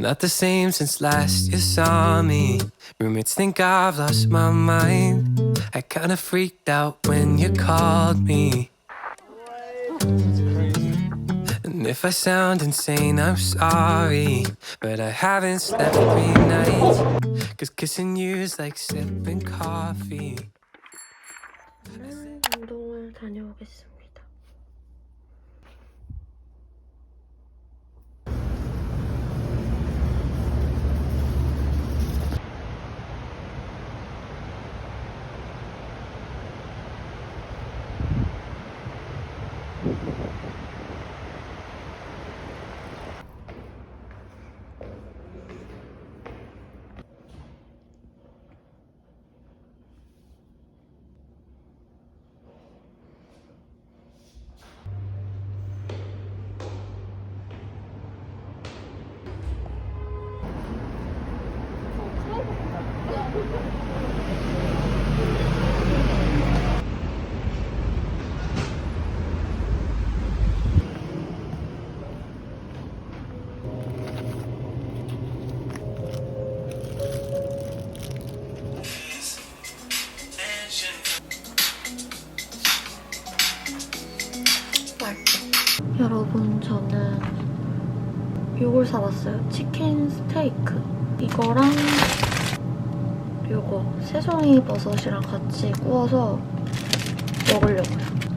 not the same since last you saw me. Roommates think I've lost my mind. I kinda freaked out when you called me. And if I sound insane, I'm sorry. But I haven't slept three nights. Cause kissing you's like sipping coffee. 운동을 다녀오겠습니다. 사봤어요. 치킨 스테이크. 이거랑 요거 새송이 버섯이랑 같이 구워서 먹으려고요.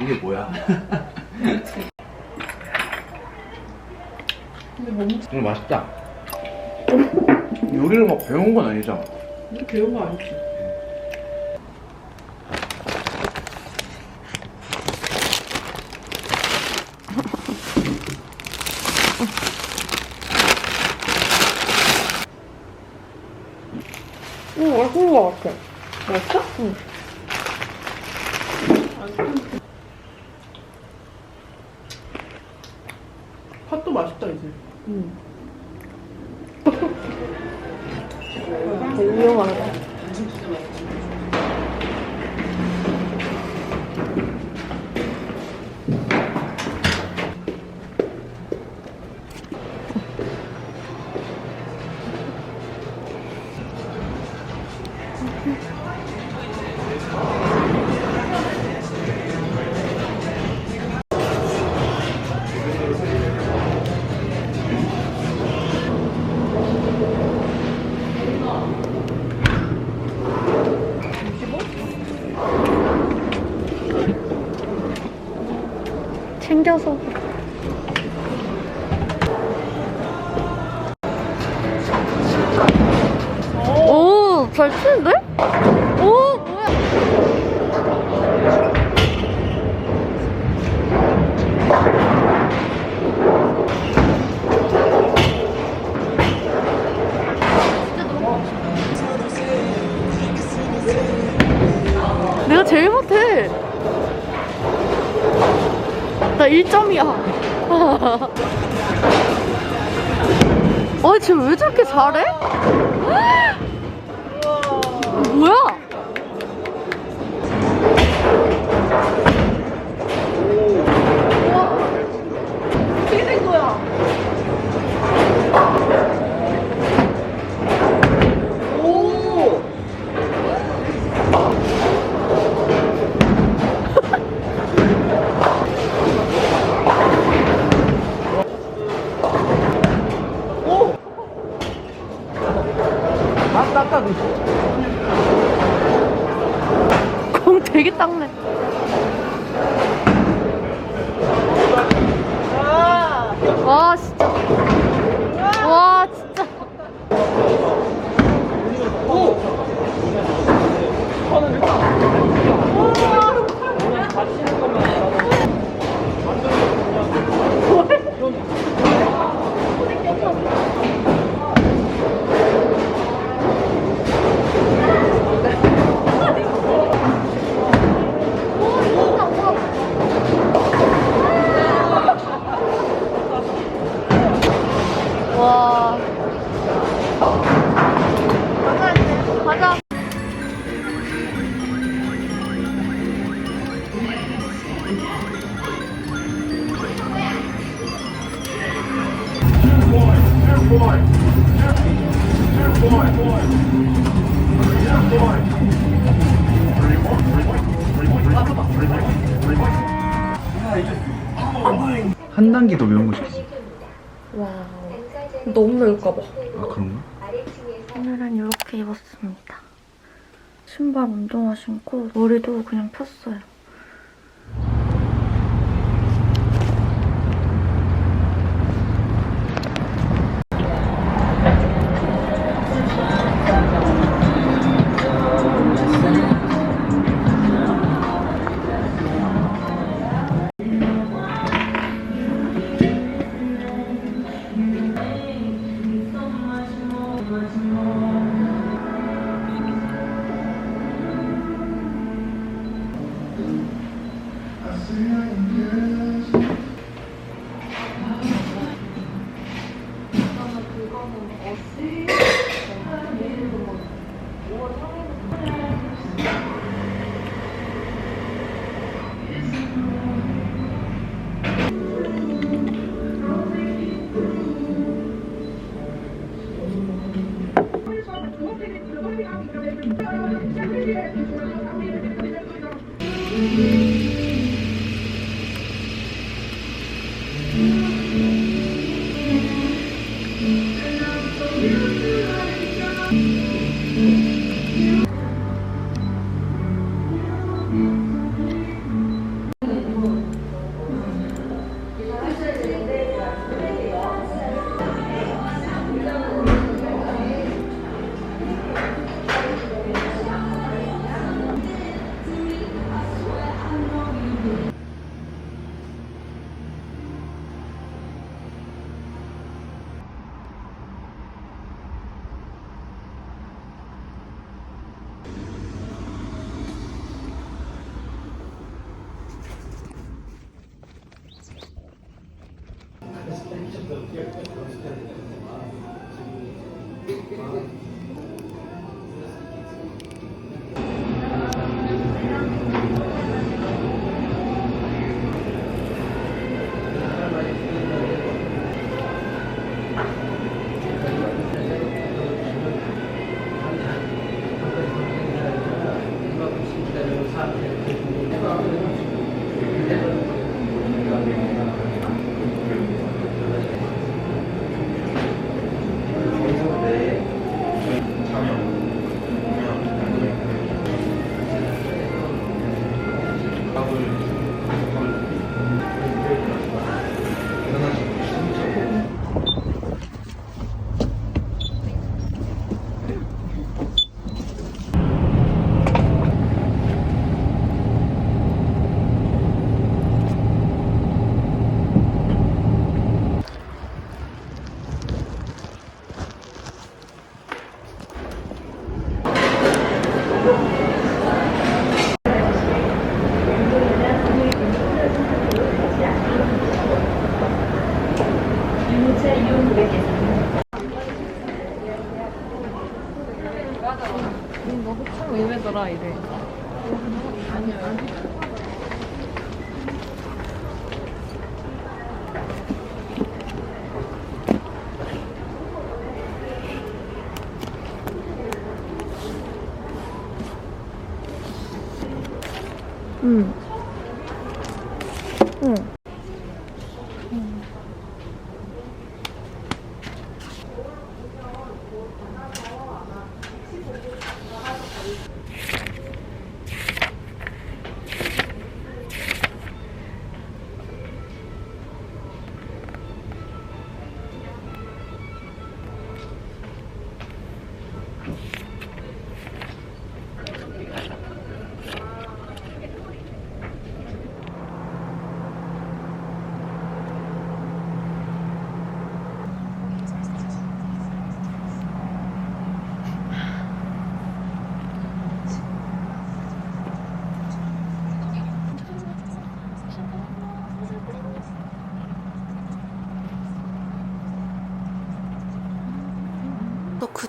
이게 뭐야? 이거 맛있다. 요리를 막 배운 건 아니잖아. 배운 거 아니지? 笑死 저렇게 잘해? 더 매운 거 시켰어. 와. 너무 매울까봐. 아, 그런가? 오늘은 이렇게 입었습니다. 신발 운동화 신고 머리도 그냥 폈어요. 또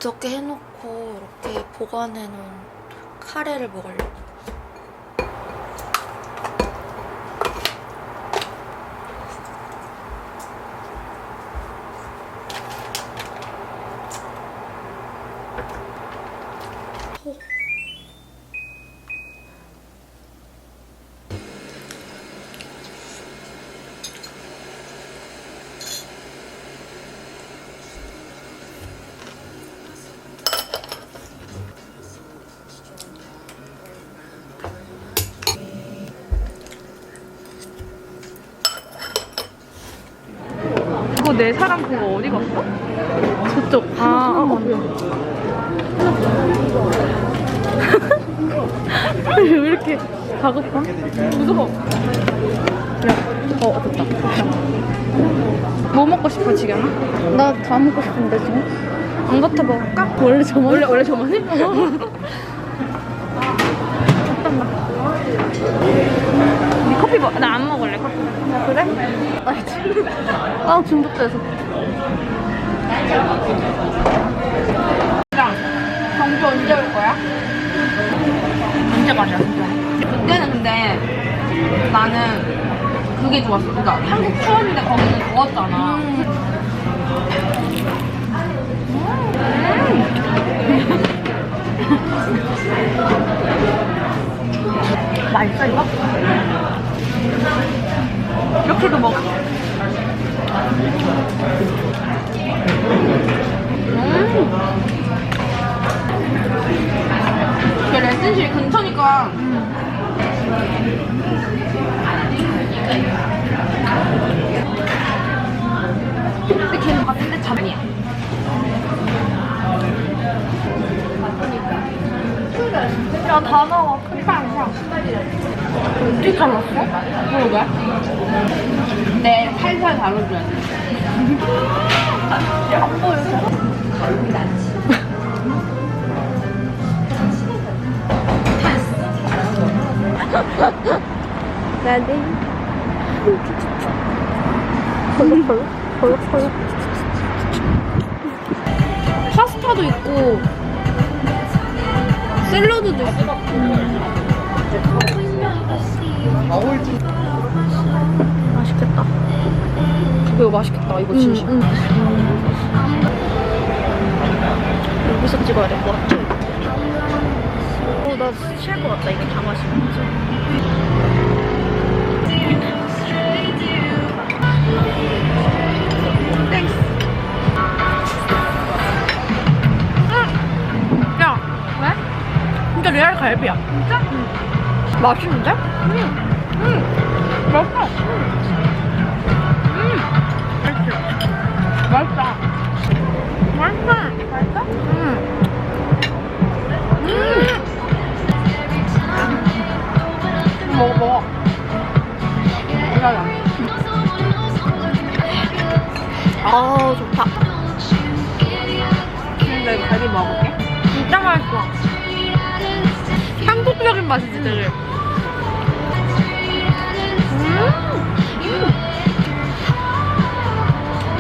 그저께 해놓고 이렇게 보관해놓은 카레를 먹으려고. 내 사람 그거 어디 갔어? 저쪽. 아, 어, 어. 왜 이렇게 다급함? 무서워. 야, 어, 됐다. 뭐 먹고 싶어, 지경아? 나다 먹고 싶은데 지금. 안 같아 먹을까? 원래 저만 원래, 원래 저만해? 니 커피 먹, 나안 먹을래, 커피. 그래? 아이 참. 아 중독돼서. 경주 언제 올 거야? 언제 가자, 진짜. 그때는 근데 나는 그게 좋았어. 그러니까 한국 추웠는데 거기는 더웠잖아. 맛있어, 이거? 이렇게도 먹어. 그 레슨실 근처니까. 근데 걔는 봤는데 잠이야. 야 다 나와 큰빵 사 어떻게 잘랐어? 그러게 내 살살 다뤄줘야 돼 나는. 펄럭펄럭 펄럭펄럭. 파스타도 있고 샐러드도 있고 맛있겠다. 이거 맛있겠다 이거 진심 응, 여기서 찍어야 될 것 같아. 어, 나 취할 것 같다. 이게 다 마시면. 야 왜? 진짜 레알 갈비야 진짜? 응 맛있는데? 응 응 맛있어 응 맛있어 맛있다 맛있어 맛있어? 응 음. 먹어 먹어 기다려 아, 좋다. 근데 이거 갈비 먹어볼게 진짜 맛있어 한국적인 맛이지 되게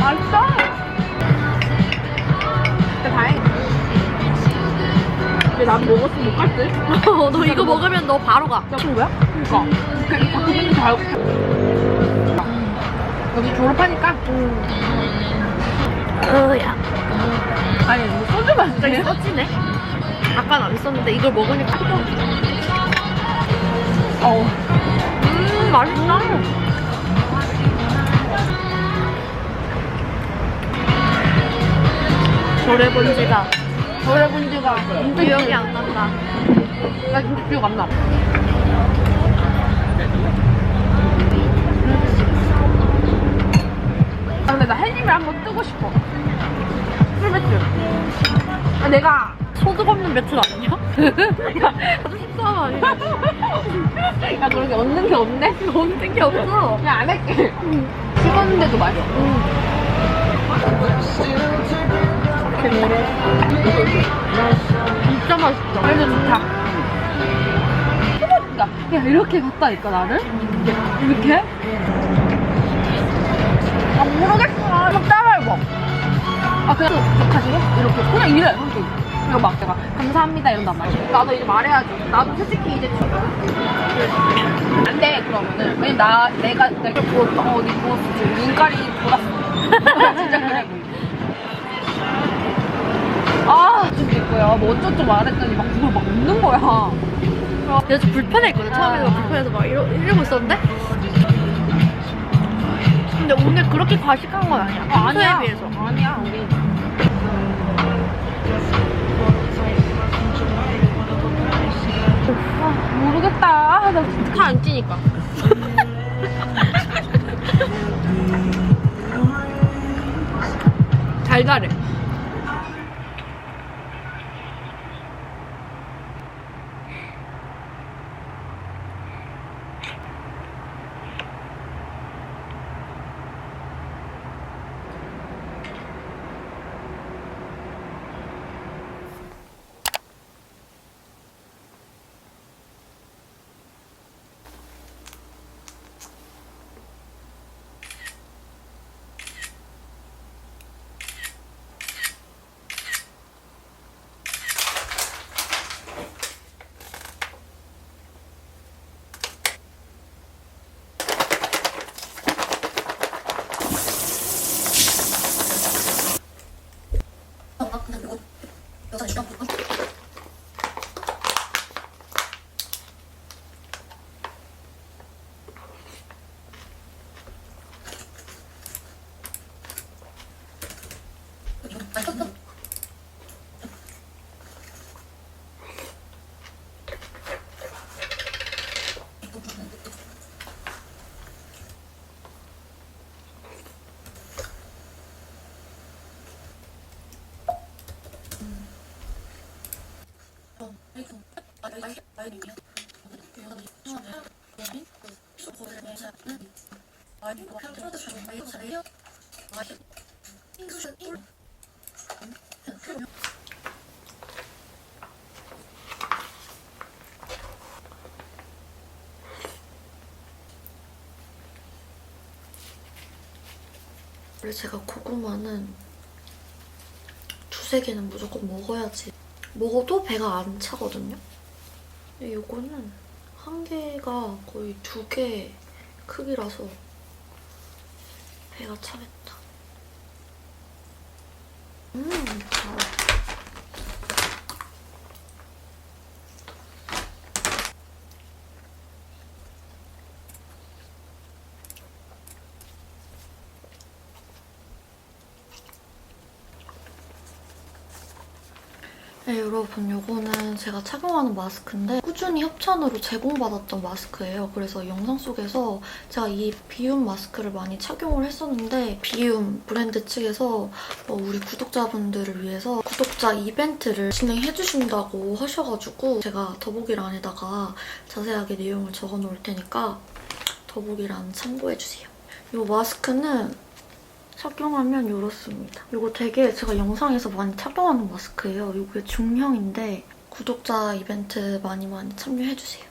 맛있어 진짜 다행이다. 근데 난 먹었으면 못 갈 듯? 어, 너 이거 뭐- 먹으면 너 바로 가. 야, 친구야? 그니까. 그니까 자꾸 맨날 다 알고. 여기 졸업하니까. 으야. 아니, 뭐 소주 갑자기 맛이네? 써지네. 아까는 안 썼는데 이걸 먹으니까. 또. 어. 음, 맛있다. 오래 본 지가 저래 본 지가 기억이 안 난다. 나 진짜 기억 안 나. 아, 근데 나 햇님을 한번 뜨고 싶어. 술 맥주. 아, 내가 소득 없는 매출 아니야? 아주 식사가 아니야. 야 그렇게 얻는 게 없네? 없는 게 없어. 그냥 안 할게. 식었는데도 맛있어. 진짜 맛있어. 그래도 좋다. 그러니까 야 이렇게 갔다니까 나를? 이렇게? 아 모르겠어. 막 따라해봐. 아 그냥 가지고? 이렇게. 그냥 이래. 이렇게. 그리고 막 내가. 감사합니다. 이런단 말이야. 나도 이제 말해야지. 나도 솔직히 이제 안돼 그러면은. 왜냐면 나 내가 내가 부었어 어, 어디 부었어. 지금 눈깔이 돌았어. 진짜 그래 아, 좀 있고요. 뭐 어쩌고 말했더니 막 그걸 막 웃는 거야. 내가 좀 불편했거든. 처음에 막 불편해서 막 이러, 이러고 있었는데. 근데 오늘 그렇게 과식한 건 아니야. 아, 평소에 아니야. 비해서. 아니야, 우리. 아, 모르겠다. 아, 나 진짜. 칼안 찌니까. 달달해. Tới 원래 제가 고구마는 두세 개는 무조건 먹어야지. 먹어도 배가 안 차거든요. 이거는 한 개가 거의 두 개 크기라서 배가 차겠다. 음, 잘. 네, 여러분, 요거는 제가 착용하는 마스크인데 꾸준히 협찬으로 제공받았던 마스크예요. 그래서 영상 속에서 제가 이 비움 마스크를 많이 착용을 했었는데 비움 브랜드 측에서 어, 우리 구독자분들을 위해서 구독자 이벤트를 진행해주신다고 하셔가지고 제가 더보기란에다가 자세하게 내용을 적어놓을 테니까 더보기란 참고해주세요. 이 마스크는 착용하면 이렇습니다. 이거 되게 제가 영상에서 많이 착용하는 마스크예요. 이게 중형인데 구독자 이벤트 많이 많이 참여해주세요.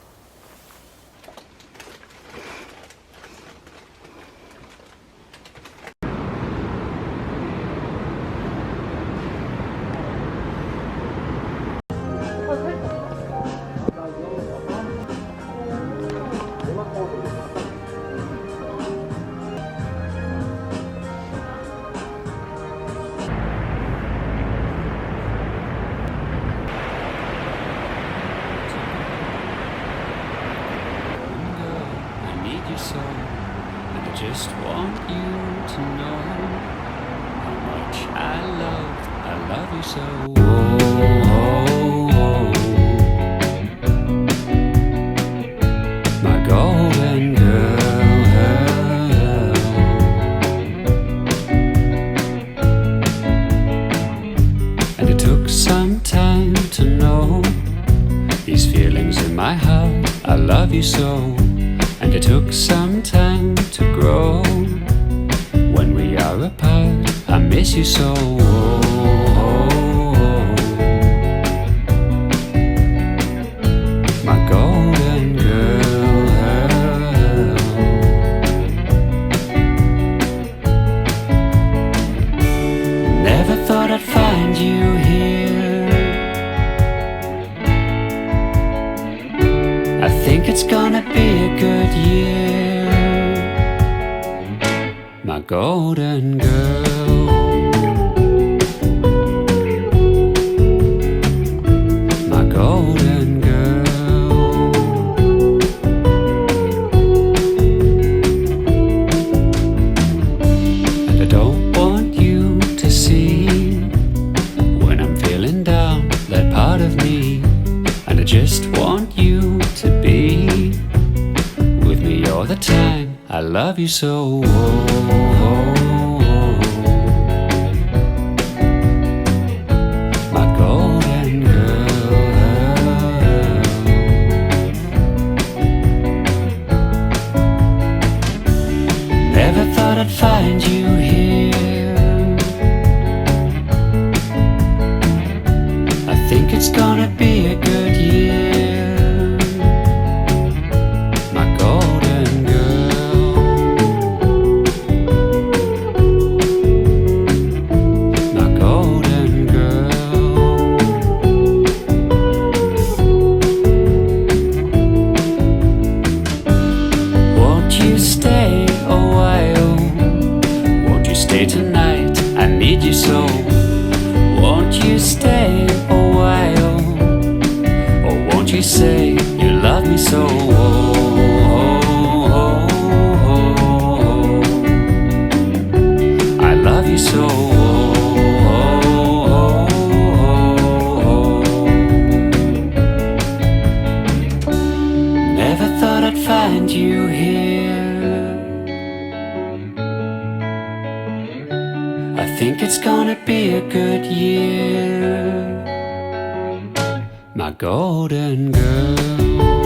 feelings in my heart. I love you so, and it took some time to grow. When we are apart, I miss you so. Oh, oh, oh. My God. so think it's gonna be a good year. My golden girl.